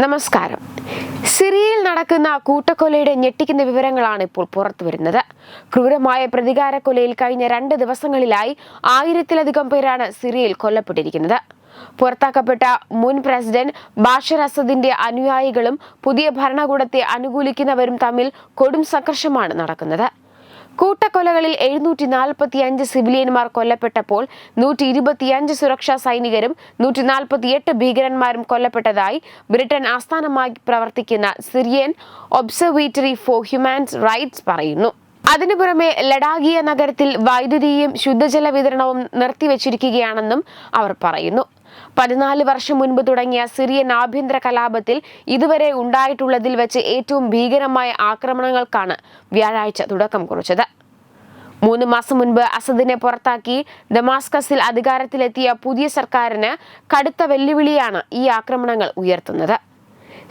നമസ്കാരം. സിറിയയിൽ നടക്കുന്ന കൂട്ടക്കൊലയുടെ ഞെട്ടിക്കുന്ന വിവരങ്ങളാണ് ഇപ്പോൾ പുറത്തു വരുന്നത്. ക്രൂരമായ പ്രതികാര കൊലയിൽ കഴിഞ്ഞ രണ്ട് ദിവസങ്ങളിലായി ആയിരത്തിലധികം പേരാണ് സിറിയയിൽ കൊല്ലപ്പെട്ടിരിക്കുന്നത്. പുറത്താക്കപ്പെട്ട മുൻ പ്രസിഡന്റ് ബാഷർ അസദിന്റെ അനുയായികളും പുതിയ ഭരണകൂടത്തെ അനുകൂലിക്കുന്നവരും തമ്മിൽ കൊടും സംഘർഷമാണ് നടക്കുന്നത്. കൂട്ടക്കൊലകളിൽ എഴുന്നൂറ്റി നാൽപ്പത്തി അഞ്ച് സിവിലിയന്മാർ കൊല്ലപ്പെട്ടപ്പോൾ നൂറ്റി ഇരുപത്തിയഞ്ച് സുരക്ഷാ സൈനികരും നൂറ്റി നാൽപ്പത്തിയെട്ട് ഭീകരന്മാരും കൊല്ലപ്പെട്ടതായി ബ്രിട്ടൻ ആസ്ഥാനമായി പ്രവർത്തിക്കുന്ന Syrian Observatory for Humans Rights പറയുന്നു. അതിനു പുറമെ ലഡാഗിയ നഗരത്തിൽ വൈദ്യുതിയും ശുദ്ധജല വിതരണവും നിർത്തിവച്ചിരിക്കുകയാണെന്നും അവർ പറയുന്നു. പതിനാല് വർഷം മുൻപ് തുടങ്ങിയ സിറിയൻ ആഭ്യന്തര കലാപത്തിൽ ഇതുവരെ ഉണ്ടായിട്ടുള്ളതിൽ വെച്ച് ഏറ്റവും ഭീകരമായ ആക്രമണങ്ങൾക്കാണ് വ്യാഴാഴ്ച തുടക്കം കുറിച്ചത്. മൂന്ന് മാസം മുൻപ് അസദിനെ പുറത്താക്കി ദമാസ്കസിൽ അധികാരത്തിലെത്തിയ പുതിയ സർക്കാരിന് കടുത്ത വെല്ലുവിളിയാണ് ഈ ആക്രമണങ്ങൾ ഉയർത്തുന്നത്.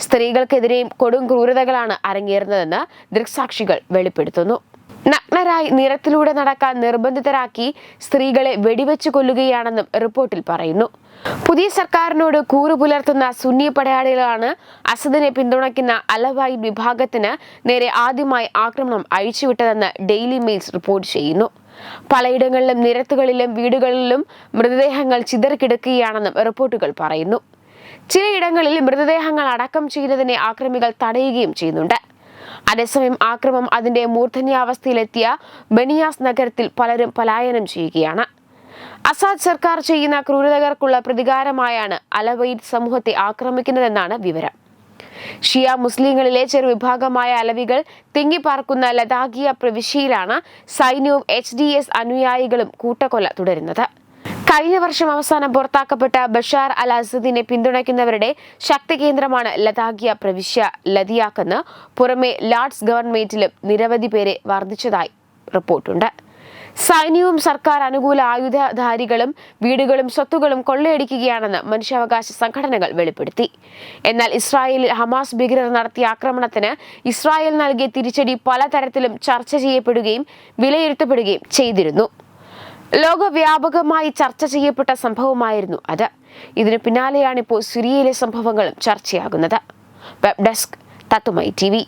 സ്ത്രീകൾക്കെതിരെയും കൊടും ക്രൂരതകളാണ് അരങ്ങേറുന്നതെന്ന് ദൃക്സാക്ഷികൾ വെളിപ്പെടുത്തുന്നു. നഗ്നരായി നിരത്തിലൂടെ നടക്കാൻ നിർബന്ധിതരാക്കി സ്ത്രീകളെ വെടിവെച്ചു കൊല്ലുകയാണെന്നും റിപ്പോർട്ടിൽ പറയുന്നു. പുതിയ സർക്കാരിനോട് കൂറു പുലർത്തുന്ന സുന്നി പടയാളികളാണ് അസദിനെ പിന്തുണയ്ക്കുന്ന അലവായി വിഭാഗത്തിന് നേരെ ആദ്യമായി ആക്രമണം അഴിച്ചുവിട്ടതെന്ന് ഡെയിലി മെയിൽസ് റിപ്പോർട്ട് ചെയ്യുന്നു. പലയിടങ്ങളിലും നിരത്തുകളിലും വീടുകളിലും മൃതദേഹങ്ങൾ ചിതറിക്കിടക്കുകയാണെന്നും റിപ്പോർട്ടുകൾ പറയുന്നു. ചിലയിടങ്ങളിൽ മൃതദേഹങ്ങൾ അടക്കം ചെയ്യുന്നതിനെ ആക്രമികൾ തടയുകയും ചെയ്യുന്നുണ്ട്. അതേസമയം ആക്രമം അതിന്റെ മൂർധന്യാവസ്ഥയിലെത്തിയ ബനിയാസ് നഗരത്തിൽ പലരും പലായനം ചെയ്യുകയാണ്. അസാദ് സർക്കാർ ചെയ്യുന്ന ക്രൂരതകർക്കുള്ള പ്രതികാരമായാണ് അലവൈദ് സമൂഹത്തെ ആക്രമിക്കുന്നതെന്നാണ് വിവരം. ഷിയ മുസ്ലിങ്ങളിലെ ചെറുവിഭാഗമായ അലവികൾ തിങ്ങിപ്പാർക്കുന്ന ലതാകിയ പ്രവിശ്യയിലാണ് സൈന്യവും എച്ച് ഡി എസ് അനുയായികളും കൂട്ടക്കൊല തുടരുന്നത്. കഴിഞ്ഞ വർഷം അവസാനം പുറത്താക്കപ്പെട്ട ബഷാർ അൽ അസദിനെ പിന്തുണയ്ക്കുന്നവരുടെ ശക്തി കേന്ദ്രമാണ് ലതാഗിയ പ്രവിശ്യ ലതിയാക്കെന്ന് പുറമെ ലാർഡ്സ് ഗവൺമെന്റിലും നിരവധി പേരെ വർദ്ധിച്ചതായി റിപ്പോർട്ടുണ്ട്. സൈന്യവും സർക്കാർ അനുകൂല ആയുധധാരികളും വീടുകളും സ്വത്തുകളും കൊള്ളയടിക്കുകയാണെന്ന് മനുഷ്യാവകാശ സംഘടനകൾ വെളിപ്പെടുത്തി. എന്നാൽ ഇസ്രായേലിൽ ഹമാസ് ഭീകരർ നടത്തിയ ആക്രമണത്തിന് ഇസ്രായേൽ നൽകിയ തിരിച്ചടി പലതരത്തിലും ചർച്ച ചെയ്യപ്പെടുകയും വിലയിരുത്തപ്പെടുകയും ചെയ്തിരുന്നു. ലോകവ്യാപകമായി ചർച്ച ചെയ്യപ്പെട്ട സംഭവമായിരുന്നു അത്. ഇതിനു പിന്നാലെയാണിപ്പോൾ സിറിയയിലെ സംഭവങ്ങളും ചർച്ചയാകുന്നത്. വെബ് ഡെസ്ക് തത്തുമൈ ടി